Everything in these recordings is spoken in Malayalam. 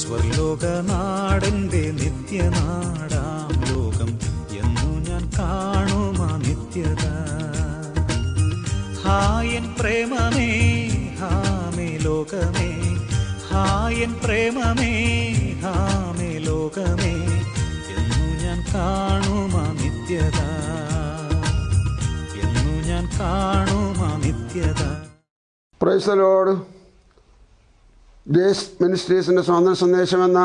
സ്വർലോകനാടന്റെ നിത്യനാടാം ലോകം എന്നു ഞാൻ കാണുമാ നിത്യത. ഹായൻ പ്രേമമേ ഹാമേ ലോകമേ ഹായൻ പ്രേമമേ ഹാമേ ലോകമേ എന്നു ഞാൻ കാണുമാ നിത്യത. എന്നു ഞാൻ കാണുമാ നിത്യത. Price load. ഗ്രേസ് മിനിസ്ട്രീസിന്റെ സ്വാതന്ത്ര്യ സന്ദേശമെന്ന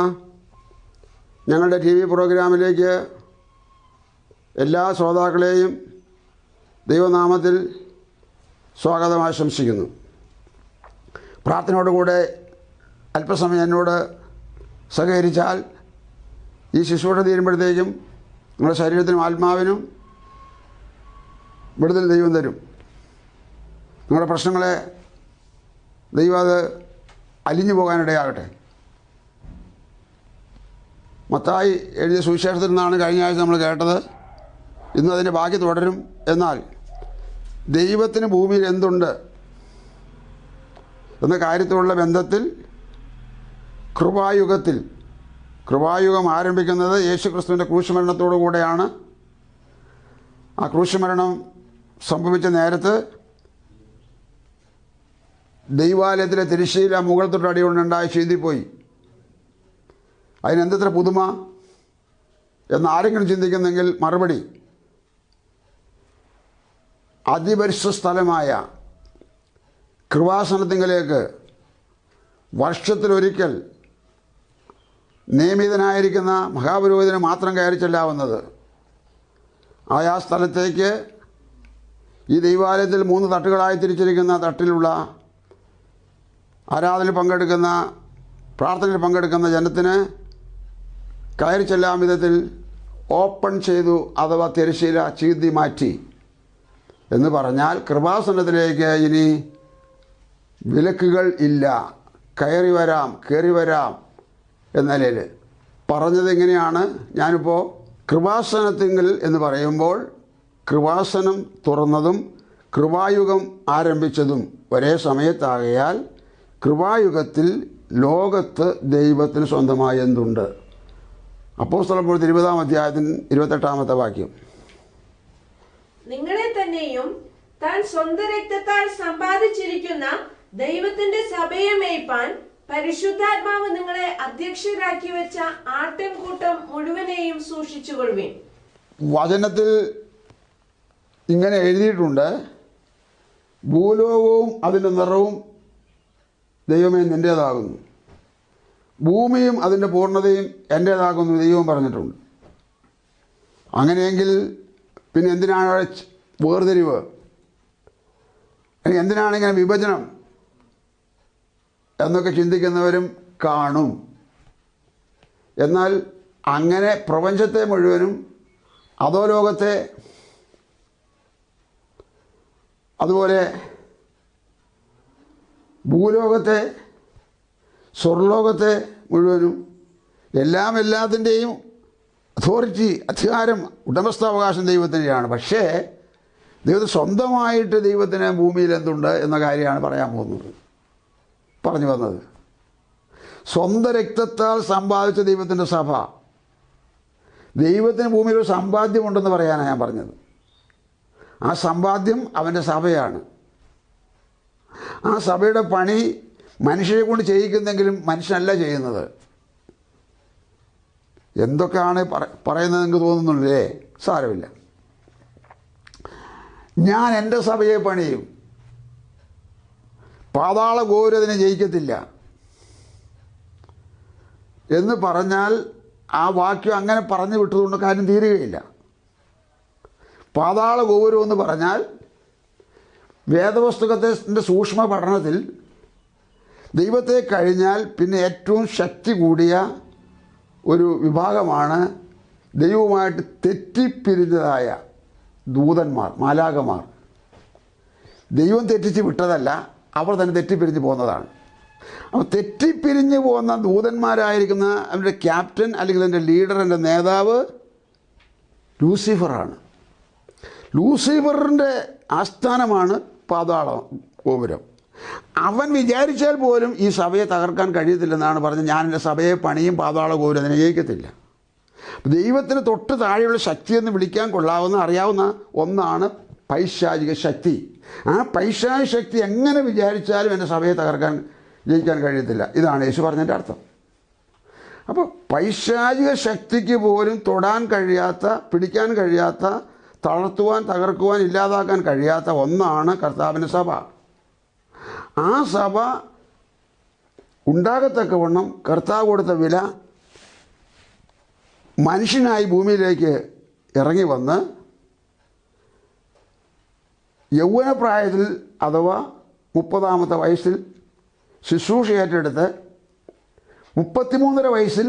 ഞങ്ങളുടെ ടി വി പ്രോഗ്രാമിലേക്ക് എല്ലാ ശ്രോതാക്കളെയും ദൈവനാമത്തിൽ സ്വാഗതം ആശംസിക്കുന്നു. പ്രാർത്ഥനയോടുകൂടെ അല്പസമയം എന്നോട് സഹകരിച്ചാൽ ഈ ശുശ്രൂഷ തീരുമ്പോഴത്തേക്കും നിങ്ങളുടെ ശരീരത്തിനും ആത്മാവിനും വിടുതൽ ദൈവം തരും. നിങ്ങളുടെ പ്രശ്നങ്ങളെ ദൈവം അത് അലിഞ്ഞു പോകാനിടയാകട്ടെ. മത്തായി എഴുതിയ സുവിശേഷത്തിൽ നിന്നാണ് കഴിഞ്ഞ ആഴ്ച നമ്മൾ കേട്ടത്. ഇന്ന് അതിന്റെ ബാക്കി തുടരും. എന്നാൽ ദൈവത്തിന് ഭൂമിയിൽ എന്തുണ്ട്? എന്ന കാര്യത്തിലുള്ള ബന്ധത്തിൽ കൃപായുഗത്തിൽ കൃപായുഗം ആരംഭിക്കുന്നത് യേശുക്രിസ്തുവിന്റെ ക്രൂശുമരണത്തോടു കൂടെയാണ്. ആ ക്രൂശുമരണം സംഭവിച്ച നേരത്ത് ദൈവാലയത്തിലെ തിരിശ്ശീല മുകൾ തൊട്ട് അടികൊണ്ടുണ്ടായി ചീന്തിപ്പോയി അതിനെന്തത്ര പുതുമ? എന്ന് ആരെങ്കിലും ചിന്തിക്കുന്നെങ്കിൽ മറുപടി അതിപരിശുദ്ധ സ്ഥലമായ കൃപാസനത്തിങ്കിലേക്ക് വർഷത്തിലൊരിക്കൽ നിയമിതനായിരിക്കുന്ന മഹാപുരോഹിതന് മാത്രം കയറി ചെല്ലാവുന്നത്. ആയാ സ്ഥലത്തേക്ക് ഈ ദൈവാലയത്തിൽ മൂന്ന് തട്ടുകളായി തിരിച്ചിരിക്കുന്ന തട്ടിലുള്ള ആരാധനയിൽ പങ്കെടുക്കുന്ന പ്രാർത്ഥനയിൽ പങ്കെടുക്കുന്ന ജനത്തിന് കയറി ചെല്ലാം വിധത്തിൽ ഓപ്പൺ ചെയ്തു അഥവാ തിരശ്ശീല ചീതി മാറ്റി. എന്ന് പറഞ്ഞാൽ കൃപാസനത്തിലേക്ക് ഇനി വിലക്കുകൾ ഇല്ല. കയറി വരാം കയറി വരാം എന്ന നിലയിൽ. പറഞ്ഞത് എങ്ങനെയാണ്? ഞാനിപ്പോൾ കൃപാസനത്തിങ്കിൽ എന്ന് പറയുമ്പോൾ കൃപാസനം തുറന്നതും കൃപായുഗം ആരംഭിച്ചതും ഒരേ സമയത്താകയാൽ കൃപായുഗത്തിൽ ലോകത്ത് ദൈവത്തിന് സ്വന്തമായി എന്തുണ്ട്? അപ്പോൾ സ്ഥലപ്പോൾ ഇരുപതാം അധ്യായത്തിന് ഇരുപത്തെട്ടാമത്തെ വാക്യം. നിങ്ങളെ തന്നെയും താൻ സ്വന്തം രക്തത്താൽ സമ്പാദിച്ചിരിക്കുന്ന ദൈവത്തിന്റെ സഭയെ മേയ്പാൻ പരിശുദ്ധാത്മാവ് നിങ്ങളെ അധ്യക്ഷരാക്കി വെച്ച ആട്ടിൻകൂട്ടം മുഴുവനെയും സൂക്ഷിച്ചുകൊള്ളുവിൻ. വചനത്തിൽ ഇങ്ങനെ എഴുതിയിട്ടുണ്ട് ഭൂലോകവും അതിന്റെ നിറവും ദൈവമേ നിന്റേതാകുന്നു ഭൂമിയും അതിന്റെ പൂർണതയും എന്റേതാകുന്നു ദൈവം പറഞ്ഞിട്ടുണ്ട്. അങ്ങനെയെങ്കിൽ പിന്നെ എന്തിനാണ് വേർതിരിവ്? എന്തിനാണ് ഇങ്ങനെ വിഭജനം? എന്നൊക്കെ ചിന്തിക്കുന്നവരും കാണും. എന്നാൽ അങ്ങനെ പ്രപഞ്ചത്തെ മുഴുവനും അതോ ലോകത്തെ? അതുപോലെ ഭൂലോകത്തെ സ്വർലോകത്തെ മുഴുവനും എല്ലാം എല്ലാത്തിന്റെയും അതോറിറ്റി അധികാരം ഉടമസ്ഥാവകാശം ദൈവത്തിന്റെയാണ്. പക്ഷേ ദൈവത്തിന് സ്വന്തമായിട്ട് ദൈവത്തിന് ഭൂമിയിൽ എന്തുണ്ട് എന്ന കാര്യമാണ് പറയാൻ പോകുന്നത്. പറഞ്ഞു വന്നത്. സ്വന്തം രക്തത്താൽ സമ്പാദിച്ച ദൈവത്തിന്റെ സഭ. ദൈവത്തിന് ഭൂമിയിൽ ഒരു സമ്പാദ്യമുണ്ടെന്ന് പറയാനാണ് ഞാൻ പറഞ്ഞത്. ആ സമ്പാദ്യം അവന്റെ സഭയാണ്. ആ സഭയുടെ പണി മനുഷ്യരെ കൊണ്ട് ചെയ്യിക്കുന്നെങ്കിലും മനുഷ്യനല്ല ചെയ്യുന്നത്. എന്തൊക്കെയാണ് പറ- പറയുന്നത് നിങ്ങൾക്ക് തോന്നുന്നുണ്ടല്ലേ? സാരമില്ല. ഞാൻ എന്റെ സഭയെ പണിയും. പാതാള ഗോരതിനെ ജയിക്കത്തില്ല. എന്ന് പറഞ്ഞാൽ ആ വാക്യം അങ്ങനെ പറഞ്ഞു വിട്ടതുകൊണ്ട് കാര്യം തീരുകയില്ല. പാതാള ഗോപുരം എന്ന് പറഞ്ഞാൽ വേദപുസ്തകത്തിന്റെ സൂക്ഷ്മ പഠനത്തിൽ ദൈവത്തെ കഴിഞ്ഞാൽ പിന്നെ ഏറ്റവും ശക്തി കൂടിയ ഒരു വിഭാഗമാണ് ദൈവവുമായിട്ട് തെറ്റിപ്പിരിഞ്ഞതായ ദൂതന്മാർ മാലാകമാർ ദൈവം തെറ്റിച്ച് വിട്ടതല്ല അവർ തന്നെ തെറ്റിപ്പിരിഞ്ഞ് പോകുന്നതാണ്. അപ്പോൾ തെറ്റിപ്പിരിഞ്ഞ് പോകുന്ന ദൂതന്മാരായിരിക്കുന്ന അവരുടെ ക്യാപ്റ്റൻ അല്ലെങ്കിൽ എന്റെ ലീഡർ എന്റെ നേതാവ് ലൂസിഫറാണ്. ലൂസിഫറിന്റെ ആസ്ഥാനമാണ് പാതാള ഗോപുരം. അവൻ വിചാരിച്ചാൽ പോലും ഈ സഭയെ തകർക്കാൻ കഴിയത്തില്ലെന്നാണ് പറഞ്ഞത് ഞാൻ എന്റെ സഭയെ പണിയും പാതാള ഗോപുരം അതിനെ ജയിക്കത്തില്ല ദൈവത്തിന് തൊട്ട് താഴെയുള്ള ശക്തി എന്ന് വിളിക്കാൻ കൊള്ളാവുന്ന അറിയാവുന്ന ഒന്നാണ് പൈശാചിക ശക്തി. ആ പൈശാചിക ശക്തി എങ്ങനെ വിചാരിച്ചാലും എന്റെ സഭയെ തകർക്കാൻ ജയിക്കാൻ കഴിയത്തില്ല. ഇതാണ് യേശു പറഞ്ഞതിന്റെ അർത്ഥം. അപ്പോൾ പൈശാചിക ശക്തിക്ക് പോലും തൊടാൻ കഴിയാത്ത പിടിക്കാൻ കഴിയാത്ത തളർത്തുവാൻ തകർക്കുവാൻ ഇല്ലാതാക്കാൻ കഴിയാത്ത ഒന്നാണ് കർത്താവിന്റെ സഭ. ആ സഭ ഉണ്ടാകത്തക്കവണ്ണം കർത്താവ് കൊടുത്ത വില മനുഷ്യനായി ഭൂമിയിലേക്ക് ഇറങ്ങി വന്ന് യൗവനപ്രായത്തിൽ അഥവാ മുപ്പതാമത്തെ വയസ്സിൽ ശുശ്രൂഷ ഏറ്റെടുത്ത് മുപ്പത്തിമൂന്നര വയസ്സിൽ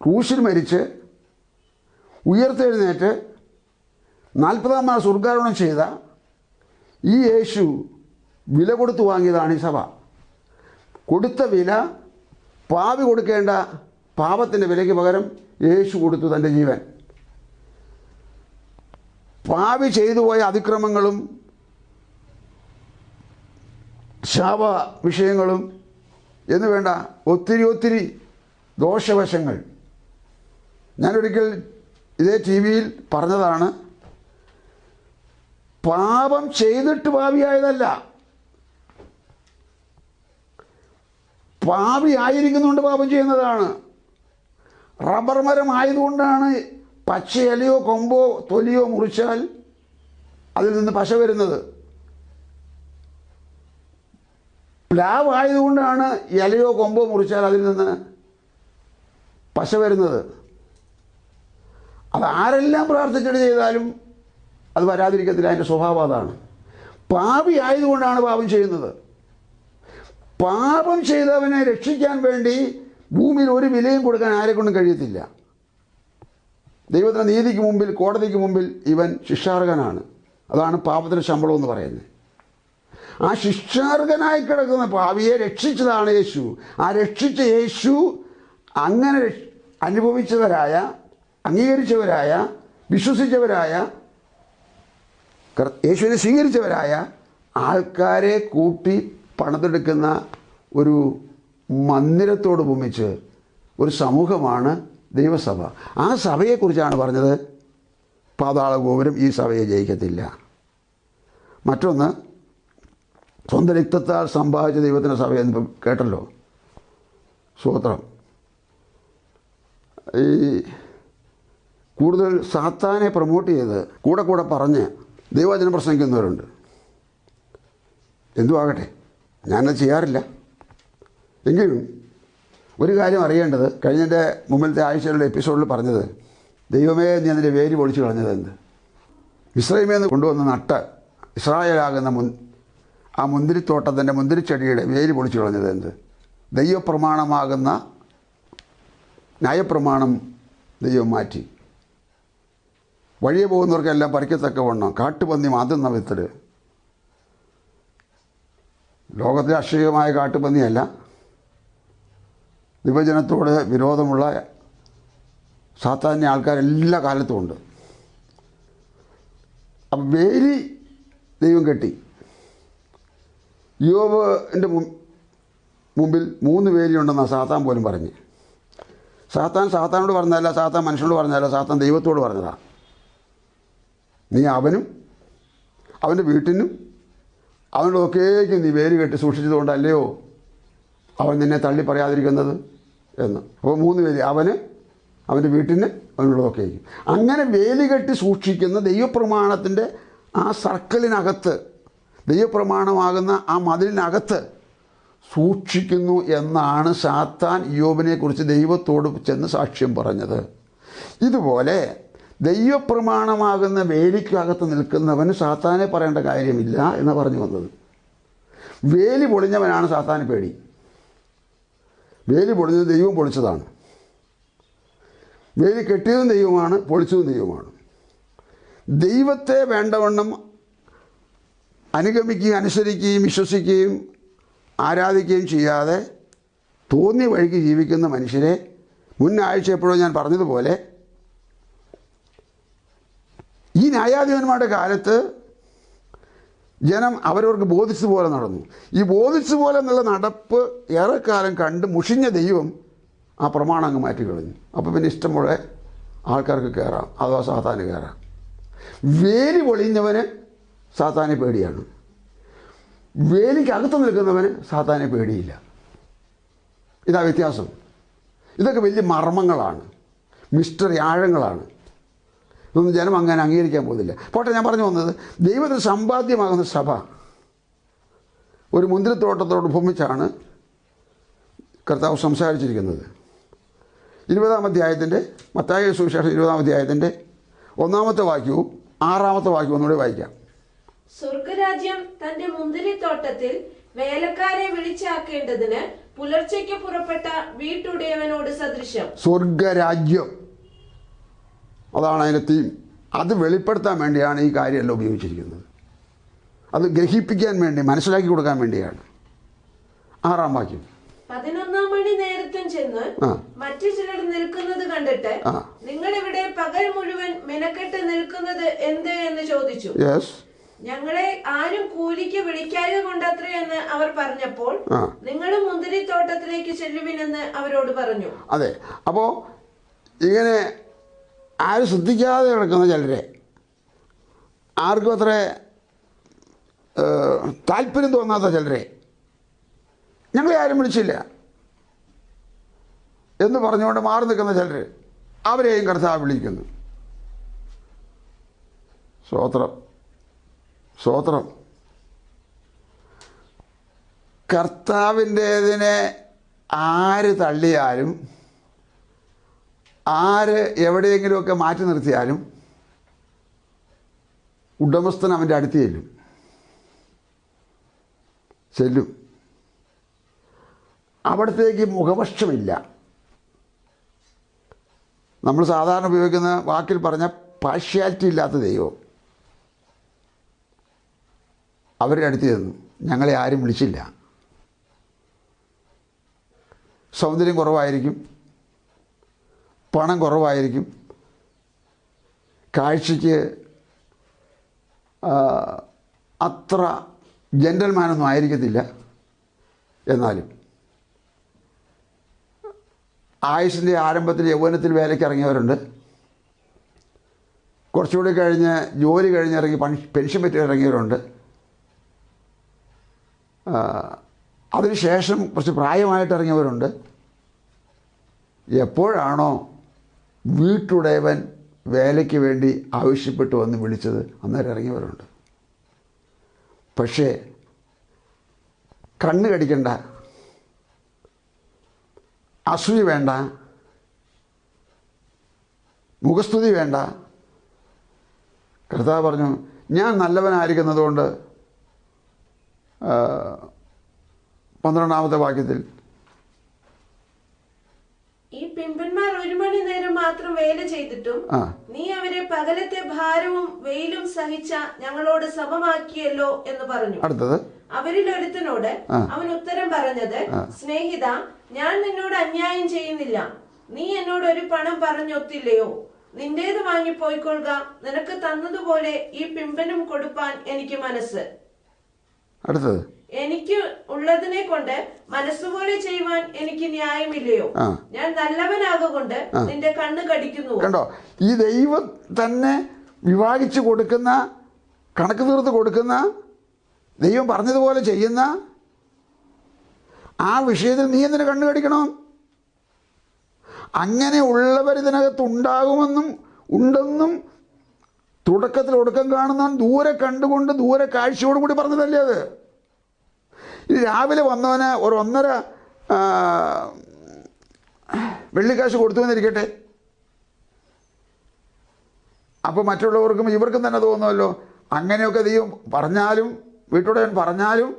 ക്രൂശിൽ മരിച്ച് ഉയർത്തെഴുന്നേറ്റ് നാൽപ്പതാം മാസം ഉദ്ഘാടനം ചെയ്ത ഈ യേശു വില കൊടുത്തു വാങ്ങിയതാണ് ഈ സഭ. കൊടുത്ത വില പാവി കൊടുക്കേണ്ട പാപത്തിന്റെ വിലയ്ക്ക് പകരം യേശു കൊടുത്തു തന്റെ ജീവൻ. പാവി ചെയ്തു പോയ അതിക്രമങ്ങളും ശാപ വിഷയങ്ങളും എന്ന് വേണ്ട ഒത്തിരി ഒത്തിരി ദോഷവശങ്ങൾ. ഞാനൊരിക്കൽ ഇതേ ടി വിയിൽ പറഞ്ഞതാണ്. പാപം ചെയ്തിട്ട് പാപിയായതല്ല. പാപി ആയിരിക്കുന്നുണ്ട് പാപം ചെയ്യുന്നതാണ്. റബ്ബർ മരം ആയതുകൊണ്ടാണ് പച്ച കൊമ്പോ തൊലിയോ മുറിച്ചാൽ അതിൽ നിന്ന് പശ വരുന്നത്. പ്ലാവ് ആയതുകൊണ്ടാണ് ഇലയോ കൊമ്പോ മുറിച്ചാൽ അതിൽ നിന്ന് പശ വരുന്നത്. അത് ആരെല്ലാം പ്രാർത്ഥിച്ചിട്ട് ചെയ്താലും അത് വരാതിരിക്കത്തില്ല അതിന്റെ സ്വഭാവം അതാണ്. പാപി ആയതുകൊണ്ടാണ് പാപം ചെയ്യുന്നത്. പാപം ചെയ്തവനെ രക്ഷിക്കാൻ വേണ്ടി ഭൂമിയിൽ ഒരു വിലയും കൊടുക്കാൻ ആരെക്കൊണ്ടും കഴിയത്തില്ല. ദൈവത്തിന്റെ നീതിക്ക് മുമ്പിൽ കോടതിക്ക് മുമ്പിൽ ഇവൻ ശിക്ഷാർഹനാണ്. അതാണ് പാപത്തിന്റെ ശമ്പളം എന്ന് പറയുന്നത്. ആ ശിക്ഷാർഹനായി കിടക്കുന്ന പാവിയെ രക്ഷിച്ചതാണ് യേശു. ആ രക്ഷിച്ച യേശു അങ്ങനെ അനുഭവിച്ചവരായ അംഗീകരിച്ചവരായ വിശ്വസിച്ചവരായ യേശുവിനെ സ്വീകരിച്ചവരായ ആൾക്കാരെ കൂട്ടി പണിതെടുക്കുന്ന ഒരു മന്ദിരത്തോട് ഭൂമിച്ച് ഒരു സമൂഹമാണ് ദൈവസഭ. ആ സഭയെക്കുറിച്ചാണ് പറഞ്ഞത്. പാതാള ഗോപുരം ഈ സഭയെ ജയിക്കത്തില്ല. മറ്റൊന്ന് സ്വന്തം രക്തത്താൽ സമ്പാദിച്ച ദൈവത്തിന്റെ എന്ന് കേട്ടല്ലോ. സൂത്രം ഈ കൂടുതൽ സാത്താനെ പ്രൊമോട്ട് ചെയ്ത് കൂടെ കൂടെ പറഞ്ഞ് ദൈവവചനം പ്രസംഗിക്കുന്നവരുണ്ട്. എന്തു ആകട്ടെ ഞാനത് ചെയ്യാറില്ല. എങ്കിലും ഒരു കാര്യം അറിയേണ്ടത് കഴിഞ്ഞതിന്റെ മുമ്പിലത്തെ ആഴ്ചയിലുള്ള എപ്പിസോഡിൽ പറഞ്ഞത് ദൈവമേ നീ അതിന്റെ വേര് പൊളിച്ചു കളഞ്ഞത് എന്ത്? ഇസ്രൈമേൽ നിന്ന് കൊണ്ടുവന്ന നട്ട് ഇസ്രായേലാകുന്ന മുൻ ആ മുന്തിരിത്തോട്ടത്തിന്റെ മുന്തിരിച്ചെടിയുടെ വേര് പൊളിച്ചു കളഞ്ഞത് എന്ത്? ദൈവപ്രമാണമാകുന്ന ന്യായപ്രമാണം ദൈവം മാറ്റി. വഴിയെ പോകുന്നവർക്കെല്ലാം പറിക്കത്തക്കവണ്ണം കാട്ടുപന്നി മാതുന്ന വിത്തൽ ലോകത്തിലെ അക്ഷയമായ കാട്ടുപന്നിയല്ല. വിഭജനത്തോട് വിരോധമുള്ള സാധാരണ ആൾക്കാരെല്ലാ കാലത്തും ഉണ്ട്. അപ്പം വേലി ദൈവം കെട്ടി. യോബിന്റെ മുമ്പിൽ മൂന്ന് വേലിയുണ്ടെന്നാണ് സാത്താൻ പോലും പറഞ്ഞ്. സാത്താൻ സാത്താനോട് പറഞ്ഞതല്ല സാത്താൻ മനുഷ്യനോട് പറഞ്ഞതല്ല സാത്താൻ ദൈവത്തോട് പറഞ്ഞതാ. നീ അവനും അവന്റെ വീട്ടിനും അവനോടൊക്കേക്കും നീ വേര് കെട്ടി സൂക്ഷിച്ചതുകൊണ്ടല്ലയോ അവൻ നിന്നെ തള്ളി പറയാതിരിക്കുന്നത് എന്ന്. അപ്പോൾ മൂന്ന് പേര് അവന് അവന്റെ വീട്ടിന് അവനുള്ളതൊക്കെയായിരിക്കും അങ്ങനെ വേലി കെട്ടി സൂക്ഷിക്കുന്ന ദൈവപ്രമാണത്തിന്റെ ആ സർക്കിളിനകത്ത് ദൈവപ്രമാണമാകുന്ന ആ മതിലിനകത്ത് സൂക്ഷിക്കുന്നു എന്നാണ് സാത്താൻ യോബിനെക്കുറിച്ച് ദൈവത്തോട് ചെന്ന് സാക്ഷ്യം പറഞ്ഞത്. ഇതുപോലെ ദൈവപ്രമാണമാകുന്ന വേലിക്കകത്ത് നിൽക്കുന്നവന് സാത്താനെ പറയേണ്ട കാര്യമില്ല എന്ന് പറഞ്ഞു വന്നത്. വേലി പൊളിഞ്ഞവനാണ് സാത്താന് പേടി. വേലി പൊളിഞ്ഞത് ദൈവം പൊളിച്ചതാണ്. വേലി കെട്ടിയതും ദൈവമാണ് പൊളിച്ചതും ദൈവമാണ്. ദൈവത്തെ വേണ്ടവണ്ണം അനുഗമിക്കുകയും അനുസരിക്കുകയും വിശ്വസിക്കുകയും ആരാധിക്കുകയും ചെയ്യാതെ തോന്നിയ വഴിക്ക് ജീവിക്കുന്ന മനുഷ്യരെ മുൻ ആഴ്ച എപ്പോഴും ഞാൻ പറഞ്ഞതുപോലെ ഈ ന്യായാധിപന്മാരുടെ കാലത്ത് ജനം അവരവർക്ക് ബോധിച്ചതുപോലെ നടന്നു. ഈ ബോധിച്ചതുപോലെ എന്നുള്ള നടപ്പ് ഏറെക്കാലം കണ്ട് മുഷിഞ്ഞ ദൈവം ആ പ്രമാണം അങ്ങ് മാറ്റി കളഞ്ഞു. അപ്പോൾ പിന്നെ ഇഷ്ടംപോലെ ആൾക്കാർക്ക് കയറാം അഥവാ സാത്താന് കയറാം വേലി പൊളിഞ്ഞവന് സാത്താനെ പേടിയാണ്. വേലിക്കകത്ത് നിൽക്കുന്നവന് സാത്താനെ പേടിയില്ല. ഇതാ വ്യത്യാസം. ഇതൊക്കെ വലിയ മർമ്മങ്ങളാണ്. മിസ്റ്ററി ആഴങ്ങളാണ്. ഇതൊന്നും ജനം അങ്ങനെ അംഗീകരിക്കാൻ പോകുന്നില്ല. പോട്ടെ ഞാൻ പറഞ്ഞു വന്നത് ദൈവത്തിന് സമ്പാദ്യമാകുന്ന സഭ ഒരു മുന്തിരിത്തോട്ടത്തോട് ഉപമിച്ചാണ് കർത്താവ് സംസാരിച്ചിരിക്കുന്നത്. ഇരുപതാം അധ്യായത്തിന്റെ മത്തായ സുവിശേഷം ഇരുപതാം അധ്യായത്തിന്റെ ഒന്നാമത്തെ വാക്യവും ആറാമത്തെ വാക്യവും ഒന്നുകൂടെ വായിക്കാം. സ്വർഗരാജ്യം തന്റെ മുന്തിരിത്തോട്ടത്തിൽ വേലക്കാരെ വിളിച്ചാക്കേണ്ടതിന് പുലർച്ചയ്ക്ക് പുറപ്പെട്ട വീട്ടുടയവനോട് സദൃശം സ്വർഗരാജ്യം. അതാണ് അതിന്റെ തീം അത് വെളിപ്പെടുത്താൻ വേണ്ടിയാണ് ഈ കാര്യമെല്ലാം ഉപയോഗിച്ചിരിക്കുന്നത്. അത് ഗ്രഹിപ്പിക്കാൻ വേണ്ടി മനസ്സിലാക്കി കൊടുക്കാൻ വേണ്ടിയാണ്. ആറാം വാക്യം. പതിനൊന്നാം മണി നേരത്തും ചെന്ന് മറ്റു ചിലർ നിൽക്കുന്നത് കണ്ടിട്ട് നിങ്ങൾ ഇവിടെ പകൽ മുഴുവൻ മെനക്കെട്ട് നിൽക്കുന്നത് എന്ത് എന്ന് ചോദിച്ചു. ഞങ്ങളെ ആരും കൂലിക്ക് വിളിക്കാതെ കൊണ്ടത്രേ എന്ന് അവർ പറഞ്ഞപ്പോൾ നിങ്ങൾ മുന്തിരിത്തോട്ടത്തിലേക്ക് ചെല്ലുവിനെന്ന് അവരോട് പറഞ്ഞു. അതെ. അപ്പോ ഇങ്ങനെ ആരും ശ്രദ്ധിക്കാതെ കിടക്കുന്ന ചിലരെ. ആർക്കും അത്ര താല്പര്യം തോന്നാത്ത ചിലരെ. ഞങ്ങളെ ആരും വിളിച്ചില്ല. എന്ന് പറഞ്ഞുകൊണ്ട് മാറി നിൽക്കുന്ന ചിലർ അവരെയും കർത്താവ് വിളിക്കുന്നു. സ്വോത്രം സ്വോത്രം കർത്താവിന്റേതിനെ ആര് തള്ളിയാലും ആര് എവിടെയെങ്കിലുമൊക്കെ മാറ്റി നിർത്തിയാലും ഉടമസ്ഥൻ അവന്റെ അടുത്ത് ചെല്ലും. ചെല്ലും. അവിടത്തേക്ക് മുഖപക്ഷമില്ല. നമ്മൾ സാധാരണ ഉപയോഗിക്കുന്ന വാക്കിൽ പറഞ്ഞ പാഷ്യാലിറ്റി ഇല്ലാത്ത ദൈവം. അവരുടെ അടുത്ത് ചെന്നു. ഞങ്ങളെ ആരും വിളിച്ചില്ല. സൗന്ദര്യം കുറവായിരിക്കും. പണം കുറവായിരിക്കും. കാഴ്ചയ്ക്ക് അത്ര ജെന്റൽമാനൊന്നും ആയിരിക്കത്തില്ല എന്നാലും. ആയുസിന്റെ ആരംഭത്തിൽ യൗവനത്തിൽ വേലയ്ക്ക് ഇറങ്ങിയവരുണ്ട്. കുറച്ചുകൂടി കഴിഞ്ഞ് ജോലി കഴിഞ്ഞിറങ്ങി പെൻഷൻ പറ്റി ഇറങ്ങിയവരുണ്ട്. അതിനുശേഷം കുറച്ച് പ്രായമായിട്ട് ഇറങ്ങിയവരുണ്ട്. എപ്പോഴാണോ വീട്ടുടയവൻ വേലയ്ക്ക് വേണ്ടി ആവശ്യപ്പെട്ട് വന്ന് വിളിച്ചത് അന്നേരം ഇറങ്ങിയവരുണ്ട്. പക്ഷേ കണ്ണ് കടിക്കണ്ട അസൂയ വേണ്ട മുഖസ്തുതി വേണ്ട. കർത്താവ് പറഞ്ഞു ഞാൻ നല്ലവനായിരിക്കുന്നതുകൊണ്ട് പന്ത്രണ്ടാമത്തെ വാക്യത്തിൽ ഈ പിമ്പന്മാർ ഒരു മണി നേരം മാത്രം വേല ചെയ്തിട്ടും നീ അവരെ പകലത്തെ ഭാരവും വെയിലും സഹിച്ച ഞങ്ങളോട് സമമാക്കിയല്ലോ എന്ന് പറഞ്ഞു. അടുത്തത്? അവരിൽ ഒരുത്തനോട് അവൻ ഉത്തരം പറഞ്ഞത് സ്നേഹിത ഞാൻ നിന്നോട് അന്യായം ചെയ്യുന്നില്ല. നീ എന്നോട് ഒരു പണം പറഞ്ഞൊത്തില്ലയോ? നിന്റേത് വാങ്ങി പോയിക്കൊള്ളുക നിനക്ക് തന്നതുപോലെ ഈ പിമ്പനും കൊടുപ്പാൻ എനിക്ക് മനസ്സ്. അടുത്തത്? എനിക്ക് ഉള്ളതിനെ കൊണ്ട് മനസ്സുപോലെ ചെയ്യുവാൻ എനിക്ക് ന്യായമില്ലയോ. ഞാൻ നല്ലവനാകൊണ്ട് നിന്റെ കണ്ണ് കടിക്കുന്നു കണ്ടോ? ഈ ദൈവം തന്നെ വിവാഹിച്ചു കൊടുക്കുന്ന കണക്ക് തീർത്ത് കൊടുക്കുന്ന ദൈവം പറഞ്ഞതുപോലെ ചെയ്യുന്ന ആ വിഷയത്തിൽ നീ എന്തിനു കണ്ണു കടിക്കണം? അങ്ങനെ ഉള്ളവർ ഇതിനകത്ത് ഉണ്ടാകുമെന്നും ഉണ്ടെന്നും തുടക്കത്തിൽ ഒടുക്കം കാണുന്നവൻ ദൂരെ കണ്ടുകൊണ്ട് ദൂരെ കാഴ്ചയോടുകൂടി പറഞ്ഞതല്ലേ അത്? ഇനി രാവിലെ വന്നവന് ഒരു ഒന്നര വെള്ളിക്കാശ് കൊടുത്തു എന്നിരിക്കട്ടെ അപ്പോൾ മറ്റുള്ളവർക്കും ഇവർക്കും തന്നെ തോന്നുമല്ലോ. അങ്ങനെയൊക്കെ ദൈവം പറഞ്ഞാലും വീട്ടുടയൻ പറഞ്ഞാലും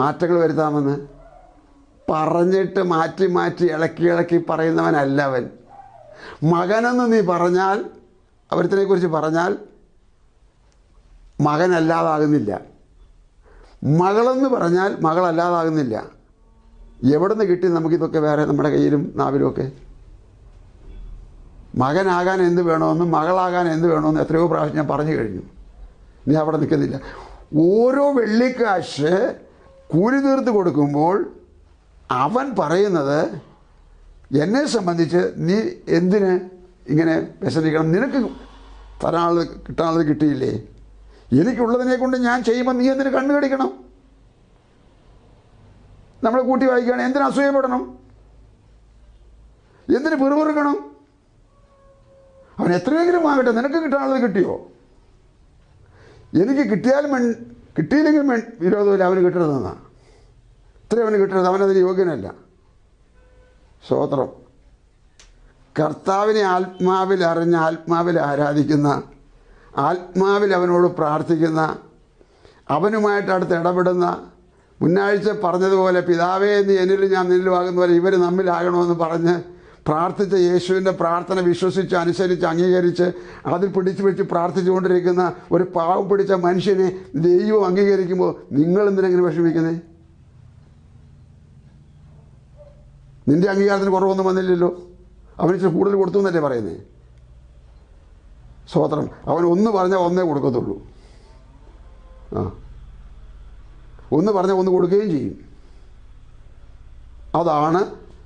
മാറ്റങ്ങൾ വരുത്താമെന്ന്. പറഞ്ഞിട്ട് മാറ്റി മാറ്റി ഇളക്കി ഇളക്കി പറയുന്നവനല്ല അവൻ. മകനെന്ന് നീ പറഞ്ഞാൽ അവരത്തിനെക്കുറിച്ച് പറഞ്ഞാൽ മകനല്ലാതാകുന്നില്ല. മകളെന്ന് പറഞ്ഞാൽ മകളല്ലാതാകുന്നില്ല. എവിടെ നിന്ന് കിട്ടി നമുക്കിതൊക്കെ വേറെ നമ്മുടെ കയ്യിലും നാവിലുമൊക്കെ മകനാകാൻ എന്ത് വേണമെന്നും മകളാകാൻ എന്ത് വേണമെന്നും എത്രയോ പ്രാവശ്യം ഞാൻ പറഞ്ഞു കഴിഞ്ഞു. നീ അവിടെ നിൽക്കുന്നില്ല. ഓരോ വെള്ളിക്കാശ് കൂലി തീർത്ത് കൊടുക്കുമ്പോൾ അവൻ പറയുന്നത് എന്നെ സംബന്ധിച്ച് നീ എന്തിന് ഇങ്ങനെ വ്യസനിക്കണം നിനക്ക് തരാനുള്ളത് കിട്ടാനുള്ളത് കിട്ടിയില്ലേ? എനിക്കുള്ളതിനെ കൊണ്ട് ഞാൻ ചെയ്യുമ്പോൾ നീ എന്തിന് കണ്ണു കടിക്കണം? നമ്മൾ കൂട്ടി വായിക്കുകയാണ് എന്തിനു അസൂയപ്പെടണം? എന്തിനു പിറുപിറുക്കണം? അവൻ എത്രയെങ്കിലും ആകട്ടെ നിനക്ക് കിട്ടാനുള്ളത് കിട്ടിയോ? എനിക്ക് കിട്ടിയാലും മെൺ കിട്ടിയില്ലെങ്കിൽ മെൺ വിരോധമില്ല അവന് കിട്ടരുതെന്നാണ് ഇത്രയും അവന് കിട്ടരുത് അവനതിന് യോഗ്യനല്ല. സ്വോത്രം കർത്താവിനെ ആത്മാവിൽ അറിഞ്ഞ് ആത്മാവിൽ ആരാധിക്കുന്ന ആത്മാവിൽ അവനോട് പ്രാർത്ഥിക്കുന്ന അവനുമായിട്ട് അടുത്ത് ഇടപെടുന്ന മുന്നാഴ്ച പറഞ്ഞതുപോലെ പിതാവേ എന്ന് എന്നിലും ഞാൻ നിന്നിലുമാകുന്ന പോലെ ഇവർ നമ്മിലാകണമെന്ന് പറഞ്ഞ് പ്രാർത്ഥിച്ച യേശുവിന്റെ പ്രാർത്ഥന വിശ്വസിച്ച് അനുസരിച്ച് അംഗീകരിച്ച് അതിൽ പിടിച്ചു വെച്ച് പ്രാർത്ഥിച്ചുകൊണ്ടിരിക്കുന്ന ഒരു പാവം പിടിച്ച മനുഷ്യനെ ദൈവം അംഗീകരിക്കുമ്പോൾ നിങ്ങൾ എന്തിനെങ്ങനെ വിഷമിക്കുന്നത് നിന്റെ അംഗീകാരത്തിന് കുറവൊന്നും വന്നില്ലല്ലോ. അവന് കൂടുതൽ കൊടുത്തു എന്നല്ലേ പറയുന്നത് സ്വോത്രം അവൻ ഒന്ന് പറഞ്ഞാൽ ഒന്നേ കൊടുക്കത്തുള്ളൂ. ആ. ഒന്ന് പറഞ്ഞാൽ ഒന്ന് കൊടുക്കുകയും ചെയ്യും. അതാണ്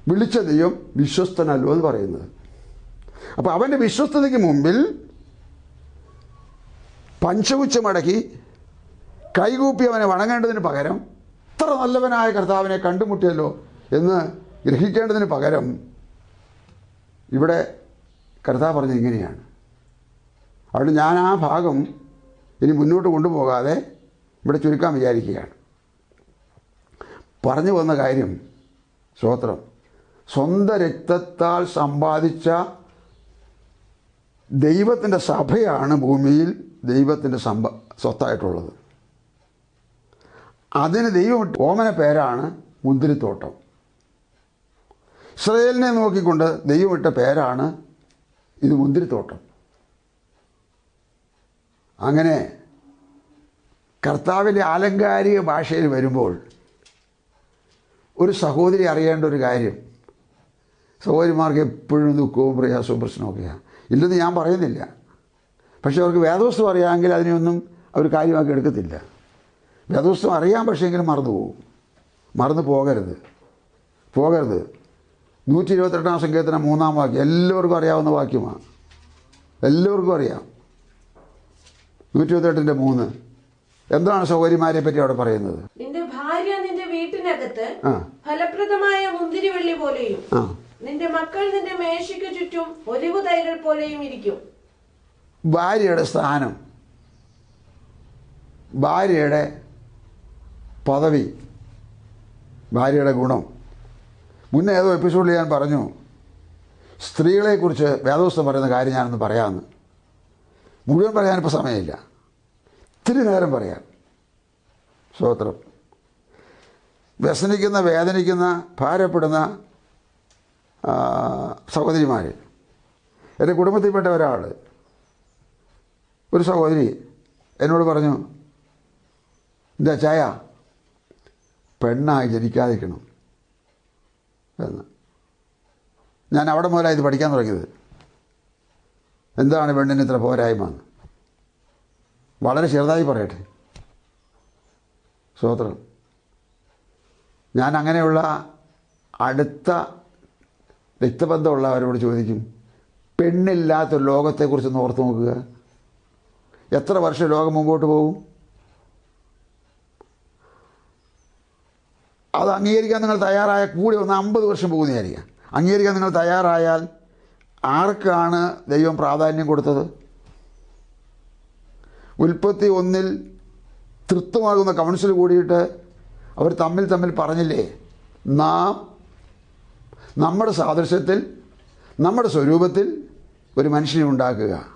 വിളിച്ച ദൈവം വിശ്വസ്തനല്ലോ എന്ന് പറയുന്നത്. അപ്പോൾ അവന്റെ വിശ്വസ്തതയ്ക്ക് മുമ്പിൽ പഞ്ചവുച്ച മടക്കി കൈകൂപ്പി അവനെ വണങ്ങേണ്ടതിന് പകരം ഇത്ര നല്ലവനായ കർത്താവിനെ കണ്ടുമുട്ടിയല്ലോ എന്ന് ഗ്രഹിക്കേണ്ടതിന് പകരം ഇവിടെ കർത്താവ് പറഞ്ഞത് ഇങ്ങനെയാണ്. അതുകൊണ്ട് ഞാൻ ആ ഭാഗം ഇനി മുന്നോട്ട് കൊണ്ടുപോകാതെ ഇവിടെ ചുരുക്കാൻ വിചാരിക്കുകയാണ്. പറഞ്ഞു വന്ന കാര്യം സ്വോത്രം സ്വന്തം രക്തത്താൽ സമ്പാദിച്ച ദൈവത്തിന്റെ സഭയാണ് ഭൂമിയിൽ ദൈവത്തിന്റെ സമ്പ സ്വത്തായിട്ടുള്ളത്. അതിന് ദൈവം ഓമന പേരാണ് മുന്തിരിത്തോട്ടം. ഇസ്രയേലിനെ നോക്കിക്കൊണ്ട് ദൈവം ഇട്ട പേരാണ് ഇത് മുന്തിരിത്തോട്ടം. അങ്ങനെ കർത്താവിന്റെ ആലങ്കാരിക ഭാഷയിൽ വരുമ്പോൾ ഒരു സഹോദരി അറിയേണ്ട ഒരു കാര്യം. സഹോദരിമാർക്ക് എപ്പോഴും ദുഃഖവും പ്രയാസവും പ്രശ്നമൊക്കെയാണ് ഇല്ലെന്ന് ഞാൻ പറയുന്നില്ല. പക്ഷെ അവർക്ക് വേദവസ്തു അറിയാമെങ്കിൽ അതിനെയൊന്നും അവർ കാര്യമാക്കി എടുക്കത്തില്ല. വേദവസ്തു പക്ഷേ പക്ഷേങ്കിലും മറന്നു പോകും. മറന്നു പോകരുത്. പോകരുത്. നൂറ്റി ഇരുപത്തെട്ടാം സംഖ്യത്തിന് മൂന്നാം വാക്യം. എല്ലാവർക്കും അറിയാവുന്ന വാക്യമാണ്. എല്ലാവർക്കും അറിയാം. നൂറ്റി ഇരുപത്തെട്ടിന്റെ മൂന്ന്. എന്താണ് സൗകര്യമാരെ പറ്റി അവിടെ പറയുന്നത്? നിന്റെ ഭാര്യ നിന്റെ വീട്ടിനകത്ത് ഫലപ്രദമായ മുന്തിരിവള്ളി പോലെയും നിന്റെ മക്കൾ നിന്റെ മേശയ്ക്ക് ചുറ്റും ഒലിവ് തൈകൾ പോലെയും ഇരിക്കും. ഭാര്യയുടെ സ്ഥാനം. ഭാര്യയുടെ പദവി. ഭാര്യയുടെ ഗുണം. മുന്നേ ഏതോ എപ്പിസോഡിൽ ഞാൻ പറഞ്ഞു സ്ത്രീകളെക്കുറിച്ച് വേദവസ്ഥം പറയുന്ന കാര്യം ഞാനൊന്ന് പറയാമെന്ന് മുഴുവൻ പറയാനിപ്പോൾ സമയമില്ല. ഇത്തിരി നേരം പറയാം. സ്തോത്രം വ്യസനിക്കുന്ന വേദനിക്കുന്ന ഭാരപ്പെടുന്ന സഹോദരിമാർ എന്റെ കുടുംബത്തിൽപ്പെട്ട ഒരാൾ ഒരു സഹോദരി എന്നോട് പറഞ്ഞു എന്താ ചായ? പെണ്ണായി ജനിക്കാതിരിക്കണം. എന്ന്. ഞാൻ അവിടെ മുതലായി ഇത് പഠിക്കാൻ തുടങ്ങിയത്. എന്താണ് പെണ്ണിന് ഇത്ര പോരായ്മ? വളരെ ചെറുതായി പറയട്ടെ. സ്വോത്രം ഞാൻ അങ്ങനെയുള്ള അടുത്ത രക്തബന്ധമുള്ളവരോട് ചോദിക്കും പെണ്ണില്ലാത്ത ലോകത്തെക്കുറിച്ച് ഓർത്ത് നോക്കുക. എത്ര വർഷം ലോകം മുമ്പോട്ട് പോകും? അത് അംഗീകരിക്കാൻ നിങ്ങൾ തയ്യാറായ കൂടി ഒന്ന് അമ്പത് വർഷം പോകുന്നതായിരിക്കാം. അംഗീകരിക്കാൻ നിങ്ങൾ തയ്യാറായാൽ ആർക്കാണ് ദൈവം പ്രാധാന്യം കൊടുത്തത്? ഉൽപ്പത്തി ഒന്നിൽ തൃപ്തമാകുന്ന കൗൺസിൽ കൂടിയിട്ട് അവർ തമ്മിൽ തമ്മിൽ പറഞ്ഞില്ലേ? നാം നമ്മുടെ സാദൃശ്യത്തിൽ നമ്മുടെ സ്വരൂപത്തിൽ ഒരു മനുഷ്യനെ ഉണ്ടാക്കുക.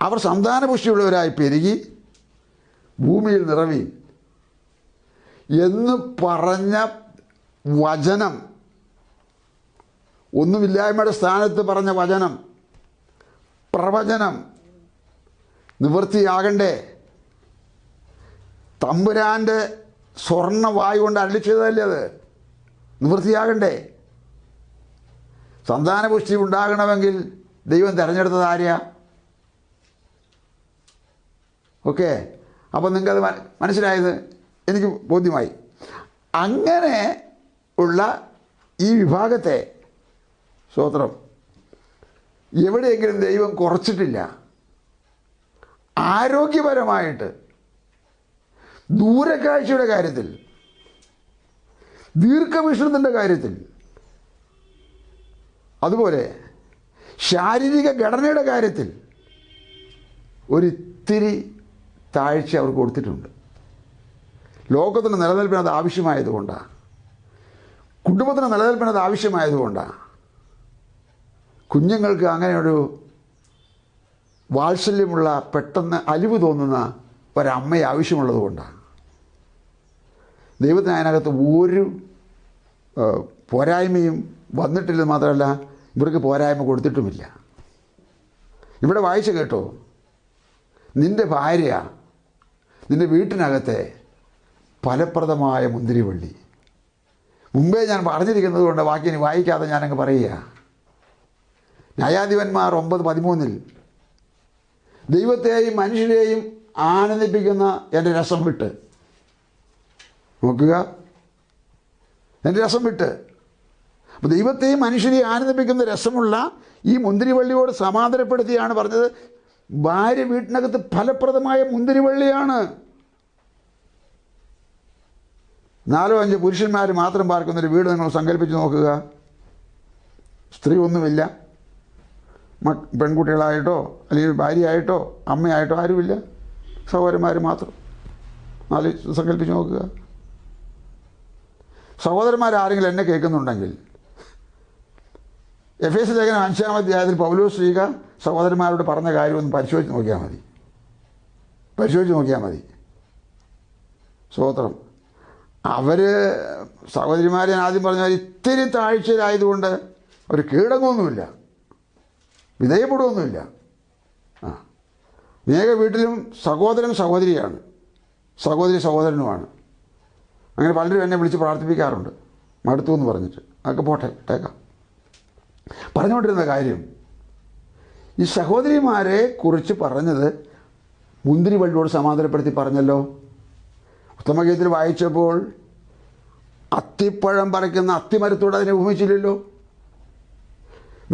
അവർ സന്താനപുഷ്ടിയുള്ളവരായി പെരുകി ഭൂമിയിൽ നിറവി. എന്ന് പറഞ്ഞ വചനം ഒന്നുമില്ലായ്മയുടെ സ്ഥാനത്ത് പറഞ്ഞ വചനം. പ്രവചനം. നിവൃത്തിയാകണ്ടേ. തമ്പുരാന്റെ സ്വർണ വായു കൊണ്ട് അരളിച്ചതല്ലേ അത്? നിവൃത്തിയാകണ്ടേ. സന്താനപുഷ്ടി ഉണ്ടാകണമെങ്കിൽ ദൈവം തിരഞ്ഞെടുത്തത് ആരെയാ? ഓക്കെ. അപ്പോൾ നിങ്ങൾക്കത് മന- മനസ്സിലായത്? എനിക്ക് ബോധ്യമായി. അങ്ങനെ ഉള്ള ഈ വിഭാഗത്തെ സ്വോത്രം എവിടെയെങ്കിലും ദൈവം കുറച്ചിട്ടില്ല. ആരോഗ്യപരമായിട്ട്. ദൂരക്കാഴ്ചയുടെ കാര്യത്തിൽ. ദീർഘവിഷ്ണുത്തിന്റെ കാര്യത്തിൽ. അതുപോലെ ശാരീരിക ഘടനയുടെ കാര്യത്തിൽ ഒരിത്തിരി താഴ്ച അവർ കൊടുത്തിട്ടുണ്ട്. ലോകത്തിന് നിലനിൽപ്പിന് അത് ആവശ്യമായതുകൊണ്ടാണ് കുടുംബത്തിന് നിലനിൽപ്പിന് അത് ആവശ്യമായതുകൊണ്ടാണ് കുഞ്ഞുങ്ങൾക്ക് അങ്ങനെ ഒരു വാത്സല്യമുള്ള പെട്ടെന്ന് അലിവ് തോന്നുന്ന ഒരമ്മയെ ആവശ്യമുള്ളത് കൊണ്ടാണ്. ദൈവത്തിന് അതിനകത്ത് ഒരു പോരായ്മയും വന്നിട്ടില്ലെന്ന് മാത്രമല്ല ഇവർക്ക് പോരായ്മ കൊടുത്തിട്ടുമില്ല. ഇവിടെ വായിച്ച കേട്ടോ നിന്റെ ഭാര്യ നിന്റെ വീട്ടിനകത്തെ ഫലപ്രദമായ മുന്തിരിവള്ളി. മുമ്പേ ഞാൻ പറഞ്ഞിരിക്കുന്നത് കൊണ്ട് ഇനി വായിക്കാതെ ഞാനങ്ങ് പറയുക. ന്യായാധിപന്മാർ ഒമ്പത് പതിമൂന്നിൽ ദൈവത്തെയും മനുഷ്യരെയും ആനന്ദിപ്പിക്കുന്ന എന്റെ രസം വിട്ട് നോക്കുക. എന്റെ രസം വിട്ട്. അപ്പോൾ ദൈവത്തെയും മനുഷ്യരെയും ആനന്ദിപ്പിക്കുന്ന രസമുള്ള ഈ മുന്തിരിവള്ളിയോട് സമാധാനപ്പെടുത്തിയാണ് പറഞ്ഞത്. ഭാര്യ വീട്ടിനകത്ത് ഫലപ്രദമായ മുന്തിരിവള്ളിയാണ്. നാലോ അഞ്ച് പുരുഷന്മാർ മാത്രം പാർക്കുന്നൊരു വീട് നിങ്ങൾ സങ്കല്പിച്ച് നോക്കുക. സ്ത്രീ ഒന്നുമില്ല. പെൺകുട്ടികളായിട്ടോ അല്ലെങ്കിൽ ഭാര്യയായിട്ടോ അമ്മയായിട്ടോ ആരുമില്ല. സഹോദരന്മാർ മാത്രം. നാല് സങ്കല്പിച്ച് നോക്കുക. സഹോദരന്മാരാരെങ്കിലും എന്നെ കേൾക്കുന്നുണ്ടെങ്കിൽ എഫ് എസ് ലേഖനം അഞ്ചാം അധ്യായത്തിൽ പൗലോസ് ശ്രീക സഹോദരന്മാരോട് പറഞ്ഞ കാര്യം ഒന്ന് പരിശോധിച്ച് നോക്കിയാൽ മതി. പരിശോധിച്ച് നോക്കിയാൽ മതി. സ്വോത്രം അവർ സഹോദരിമാരെ ആദ്യം പറഞ്ഞ ഇത്തിരി താഴ്ചയിലായതുകൊണ്ട് ഒരു കീഴടങ്ങുമൊന്നുമില്ല വിധേയപ്പെടുകയൊന്നുമില്ല ആ. മേഘ വീട്ടിലും സഹോദരൻ സഹോദരിയാണ്. സഹോദരി സഹോദരനുമാണ്. അങ്ങനെ പലരും എന്നെ വിളിച്ച് പ്രാർത്ഥിപ്പിക്കാറുണ്ട്. മടുത്തു എന്ന് പറഞ്ഞിട്ട്. അതൊക്കെ പോട്ടെ ഇട്ടേക്കാം പറഞ്ഞുകൊണ്ടിരുന്ന കാര്യം ഈ സഹോദരിമാരെ കുറിച്ച് പറഞ്ഞത് മുന്തിരി വള്ളിയോട് സമാധാനപ്പെടുത്തി പറഞ്ഞല്ലോ. ഉത്തമഗീതത്തിൽ വായിച്ചപ്പോൾ അത്തിപ്പഴം പറിക്കുന്ന അത്തിമരത്തോട് അതിനെ ഉപമിച്ചില്ലല്ലോ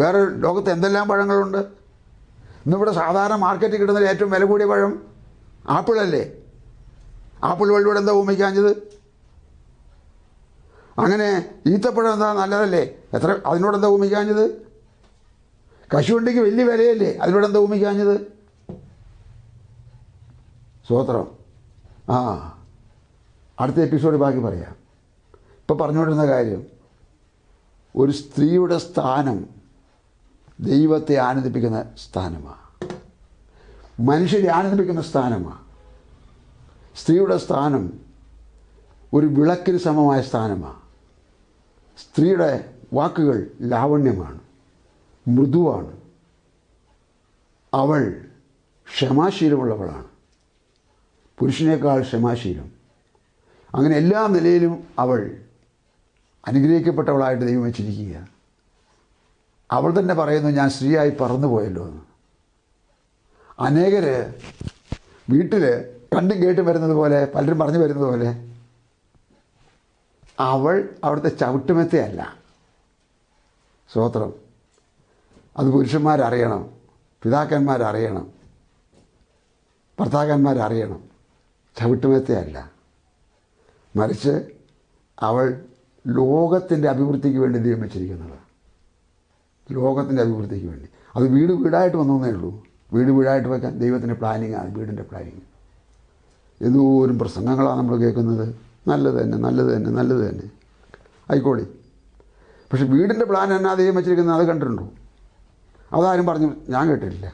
വേറെ ലോകത്ത് എന്തെല്ലാം പഴങ്ങളുണ്ട്? ഇന്നിവിടെ സാധാരണ മാർക്കറ്റിൽ കിട്ടുന്ന ഏറ്റവും വില കൂടിയ പഴം ആപ്പിളല്ലേ ആപ്പിൾ വള്ളിയോട് എന്താ ഭൂമിക്കാഞ്ഞത് അങ്ങനെ ഈത്തപ്പഴം എന്താ നല്ലതല്ലേ? എത്ര അതിനോട് എന്താ ഉപമിക്കാഞ്ഞത് കശുവണ്ടിക്ക് വലിയ വിലയല്ലേ? അതിനോട് എന്താ ഉപമിക്കാഞ്ഞത് സ്വോത്രം. ആ അടുത്ത എപ്പിസോഡ് ബാക്കി പറയാം. ഇപ്പം പറഞ്ഞുകൊണ്ടിരുന്ന കാര്യം ഒരു സ്ത്രീയുടെ സ്ഥാനം ദൈവത്തെ ആനന്ദിപ്പിക്കുന്ന സ്ഥാനമാണ് മനുഷ്യരെ ആനന്ദിപ്പിക്കുന്ന സ്ഥാനമാണ് സ്ത്രീയുടെ സ്ഥാനം ഒരു വിളക്കിന് സമമായ സ്ഥാനമാണ് സ്ത്രീയുടെ വാക്കുകൾ ലാവണ്യമാണ് മൃദുവാണ്. അവൾ ക്ഷമാശീലമുള്ളവളാണ്. പുരുഷനേക്കാൾ ക്ഷമാശീലം. അങ്ങനെ എല്ലാ നിലയിലും അവൾ അനുഗ്രഹിക്കപ്പെട്ടവളായിട്ട് ദൈവം വെച്ചിരിക്കുക അവൾ തന്നെ പറയുന്നു ഞാൻ സ്ത്രീയായി പറന്നുപോയല്ലോ. എന്ന് അനേകർ വീട്ടിൽ കണ്ടും കേട്ടും വരുന്നത് പോലെ പലരും പറഞ്ഞു വരുന്നത് പോലെ അവൾ അവിടുത്തെ ചവിട്ടുമെത്തയല്ല. സ്തോത്രം. അത് പുരുഷന്മാരറിയണം പിതാക്കന്മാരറിയണം ഭർത്താക്കന്മാരറിയണം. ചവിട്ടുമെത്തയല്ല. മറിച്ച് അവൾ ലോകത്തിന്റെ അഭിവൃദ്ധിക്ക് വേണ്ടി ദൈവം വെച്ചിരിക്കുന്നതാണ് ലോകത്തിന്റെ അഭിവൃദ്ധിക്ക് വേണ്ടി. അത് വീട് വീടായിട്ട് വന്നേ ഉള്ളൂ. വീട് വീടായിട്ട് വയ്ക്കാൻ ദൈവത്തിന്റെ പ്ലാനിങ്ങാണ് വീടിന്റെ പ്ലാനിങ് എന്തോരം പ്രസംഗങ്ങളാണ് നമ്മൾ കേൾക്കുന്നത്. നല്ലത് തന്നെ നല്ലത് തന്നെ നല്ലത് തന്നെ. ആയിക്കോളി. പക്ഷെ വീടിന്റെ പ്ലാൻ എന്നാ ദൈവം വെച്ചിരിക്കുന്നത് അത് കണ്ടിട്ടുണ്ടോ? അതാരും പറഞ്ഞു ഞാൻ കേട്ടിട്ടില്ല.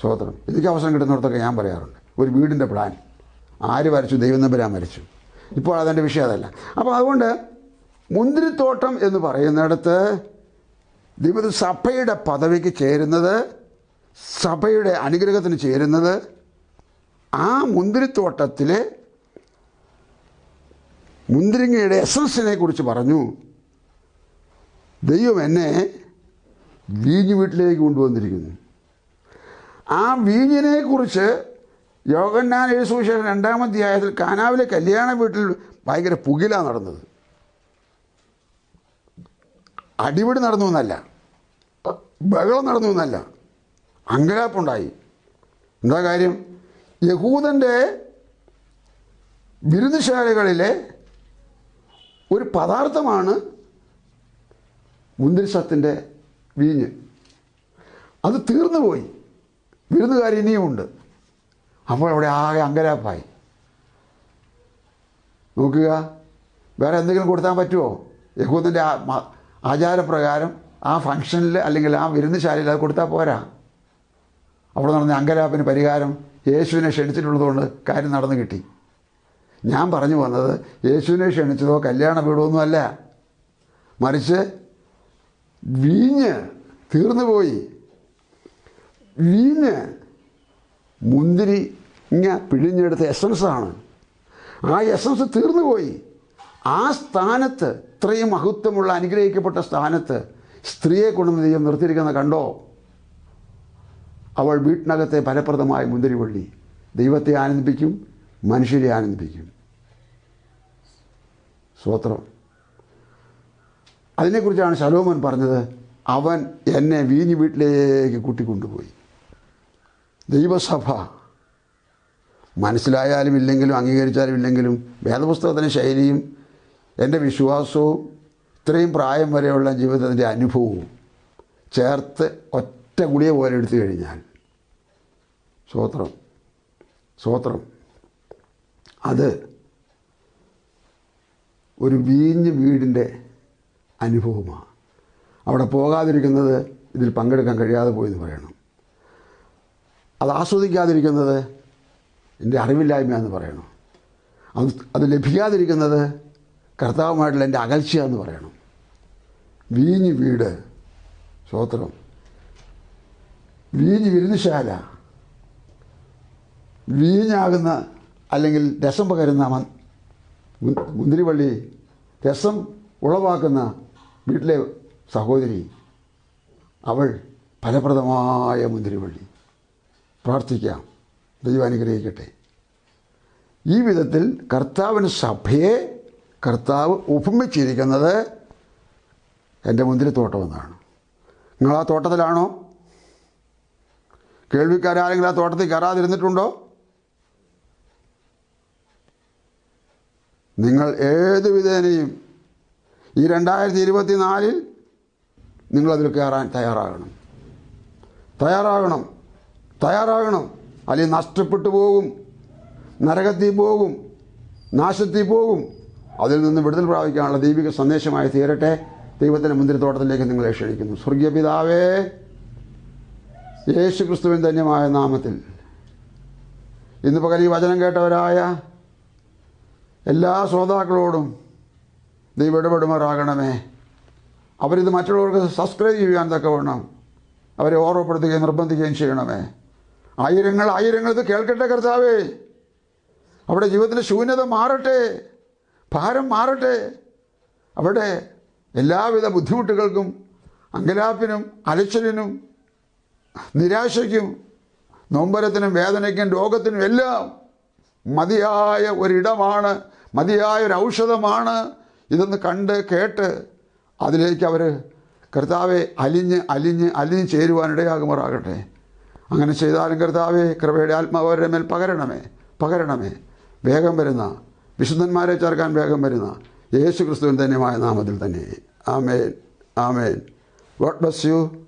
സ്വോത്രം എനിക്ക് അവസരം കിട്ടുന്നിടത്തൊക്കെ ഞാൻ പറയാറുണ്ട്. ഒരു വീടിന്റെ പ്ലാൻ ആര് വരച്ചു? ദൈവം നമ്പരാൻ വരച്ചു. ഇപ്പോൾ അതെന്റെ വിഷയം അതല്ല. അപ്പോൾ അതുകൊണ്ട് മുന്തിരിത്തോട്ടം എന്ന് പറയുന്നിടത്ത് ദൈവം സഭയുടെ പദവിക്ക് ചേരുന്നത് സഭയുടെ അനുഗ്രഹത്തിന് ചേരുന്നത് ആ മുന്തിരിത്തോട്ടത്തിലെ മുന്തിരിങ്ങയുടെ എസൻസിനെ കുറിച്ച് പറഞ്ഞു. ദൈവം എന്നെ വീഞ്ഞു വീട്ടിലേക്ക് കൊണ്ടുവന്നിരിക്കുന്നു. ആ വീഞ്ഞിനെ കുറിച്ച് യോഗന്നാൻ എഴുസുവിശേഷം രണ്ടാമധ്യായത്തിൽ കാനാവിലെ കല്യാണ വീട്ടിൽ ഭയങ്കര പുകിലാണ് നടന്നത്. അടിപിടി നടന്നു എന്നല്ല. ബഹളം നടന്നു എന്നല്ല. അങ്കലാപ്പുണ്ടായി. എന്താ കാര്യം? യഹൂദന്റെ ബിരുദശാലകളിലെ ഒരു പദാർത്ഥമാണ് മുന്തിരിസത്തിന്റെ വീഞ്ഞ്. അത് തീർന്നു പോയി. വിരുന്നുകാർ ഇനിയുമുണ്ട് അപ്പോൾ അവിടെ ആകെ അങ്കലാപ്പായി. നോക്കുക. വേറെ എന്തെങ്കിലും കൊടുത്താൻ പറ്റുമോ? യഹൂദന്റെ ആചാരപ്രകാരം ആ ഫംഗ്ഷനിൽ അല്ലെങ്കിൽ ആ വിരുന്നുശാലയിൽ അത് കൊടുത്താൽ പോരാ. അവിടെ നടന്ന അങ്കലാപ്പിന് പരിഹാരം യേശുവിനെ ക്ഷണിച്ചിട്ടുള്ളതുകൊണ്ട് കാര്യം നടന്നു കിട്ടി. ഞാൻ പറഞ്ഞു വന്നത് യേശുവിനെ ക്ഷണിച്ചതോ കല്യാണ വീടൊന്നുമല്ല മറിച്ച് വീഞ്ഞ് തീർന്നു പോയി. വീഞ്ഞ് മുന്തിരി ഇങ്ങ പിഴിഞ്ഞെടുത്ത എസൻസാണ് ആ എസൻസ് തീർന്നുപോയി ആ സ്ഥാനത്ത് ഇത്രയും മഹത്വമുള്ള അനുഗ്രഹിക്കപ്പെട്ട സ്ഥാനത്ത് സ്ത്രീയെ കൊണ്ടുവന്ന് ദൈവം നിർത്തിയിരിക്കുന്ന കണ്ടോ? അവൾ വീട്ടിനകത്തെ ഫലപ്രദമായ മുന്തിരിവള്ളി ദൈവത്തെ ആനന്ദിപ്പിക്കും മനുഷ്യരെ ആനന്ദിപ്പിക്കും. സ്വോത്രം. അതിനെക്കുറിച്ചാണ് ശലോമൻ പറഞ്ഞത്. അവൻ എന്നെ വീഞ്ഞു വീട്ടിലേക്ക് കൂട്ടിക്കൊണ്ടുപോയി. ദൈവസഭ. മനസ്സിലായാലും ഇല്ലെങ്കിലും അംഗീകരിച്ചാലും ഇല്ലെങ്കിലും വേദപുസ്തകത്തിന്റെ ശൈലിയും എന്റെ വിശ്വാസവും ഇത്രയും പ്രായം വരെയുള്ള ജീവിതത്തിന്റെ അനുഭവവും ചേർത്ത് ഒറ്റ ഗുളിയ പോലെ എടുത്തു കഴിഞ്ഞാൽ സ്വോത്രം സ്വോത്രം. അത് ഒരു വീഞ്ഞ് വീടിന്റെ അനുഭവമാണ്. അവിടെ പോകാതിരിക്കുന്നത് ഇതിൽ പങ്കെടുക്കാൻ കഴിയാതെ പോയെന്ന് പറയണം. അത് ആസ്വദിക്കാതിരിക്കുന്നത് എന്റെ അറിവില്ലായ്മ എന്ന് പറയണം. അത് അത് ലഭിക്കാതിരിക്കുന്നത് കർത്താവുമായിട്ടുള്ള എന്റെ അകൽച്ച എന്ന് പറയണം. വീഞ്ഞ് വീട് സ്വോത്രം വീഞ്ഞ് വിരുന്നുശാല. വീഞ്ഞാകുന്ന അല്ലെങ്കിൽ രസം പകരുന്ന മ- മു- മുന്തിരിവള്ളി രസം ഉളവാക്കുന്ന വീട്ടിലെ സഹോദരി അവൾ ഫലപ്രദമായ മുന്തിരിവള്ളി. പ്രാർത്ഥിക്കാം. ദൈവം അനുഗ്രഹിക്കട്ടെ. ഈ വിധത്തിൽ കർത്താവിന് സഭയെ കർത്താവ് ഉപമിച്ചിരിക്കുന്നത് എന്റെ മുന്തിരിത്തോട്ടമെന്നാണ് നിങ്ങൾ ആ തോട്ടത്തിലാണോ? കേൾവിക്കാരാരെങ്കിലും ആ തോട്ടത്തിൽ കയറാതിരുന്നിട്ടുണ്ടോ? നിങ്ങൾ ഏത് വിധേനയും ഈ രണ്ടായിരത്തി ഇരുപത്തി നാലിൽ നിങ്ങളതിൽ കയറാൻ തയ്യാറാകണം. തയ്യാറാകണം. തയ്യാറാകണം. അല്ലെങ്കിൽ നഷ്ടപ്പെട്ടു പോകും. നരകത്തിൽ പോകും. നാശത്തിൽ പോകും. അതിൽ നിന്ന് വിടുതൽ പ്രാപിക്കാനുള്ള ദൈവിക സന്ദേശമായി തീരട്ടെ. ദൈവത്തിന്റെ മുന്തിരിത്തോട്ടത്തിലേക്ക് നിങ്ങളെ ക്ഷണിക്കുന്നു. സ്വർഗീയ പിതാവേ യേശു ക്രിസ്തുവിൻ ധന്യമായ നാമത്തിൽ. ഇന്ന് പകൽ ഈ വചനം കേട്ടവരായ എല്ലാ ശ്രോതാക്കളോടും ദൈവം ഇടപെടുമാറാകണമേ. അവരിത് മറ്റുള്ളവർക്ക് സബ്സ്ക്രൈബ് ചെയ്യാൻ തക്കവണ്ണം അവരെ ഓർമ്മപ്പെടുത്തുകയും നിർബന്ധിക്കുകയും ചെയ്യണമേ. ആയിരങ്ങൾ ആയിരങ്ങൾ ഇത് കേൾക്കട്ടെ കർത്താവേ. അവിടെ ജീവിതത്തിലെ ശൂന്യത മാറട്ടെ. ഭാരം മാറട്ടെ. അവിടെ എല്ലാവിധ ബുദ്ധിമുട്ടുകൾക്കും അങ്കലാപ്പിനും അലച്ചിലിനും നിരാശയ്ക്കും നൊമ്പരത്തിനും വേദനയ്ക്കും രോഗത്തിനും എല്ലാം മതിയായ ഒരിടമാണ് മതിയായ ഒരു ഔഷധമാണ് ഇതെന്ന് കണ്ട് കേട്ട് അതിലേക്ക് അവർ കർത്താവെ അലിഞ്ഞ് അലിഞ്ഞ് അലിഞ്ഞ് ചേരുവാനിടയാകുമാറാകട്ടെ അങ്ങനെ ചെയ്താലും കർത്താവെ കൃപയുടെ ആത്മാവരുടെ മേൽ പകരണമേ പകരണമേ. വേഗം വരുന്ന വിശുദ്ധന്മാരെ ചേർക്കാൻ വേഗം വരുന്ന യേശു ക്രിസ്തുവിൻ തന്നെയുമായ നാമത്തിൽ തന്നെ. ആമേൻ. ആമേൻ. God bless you.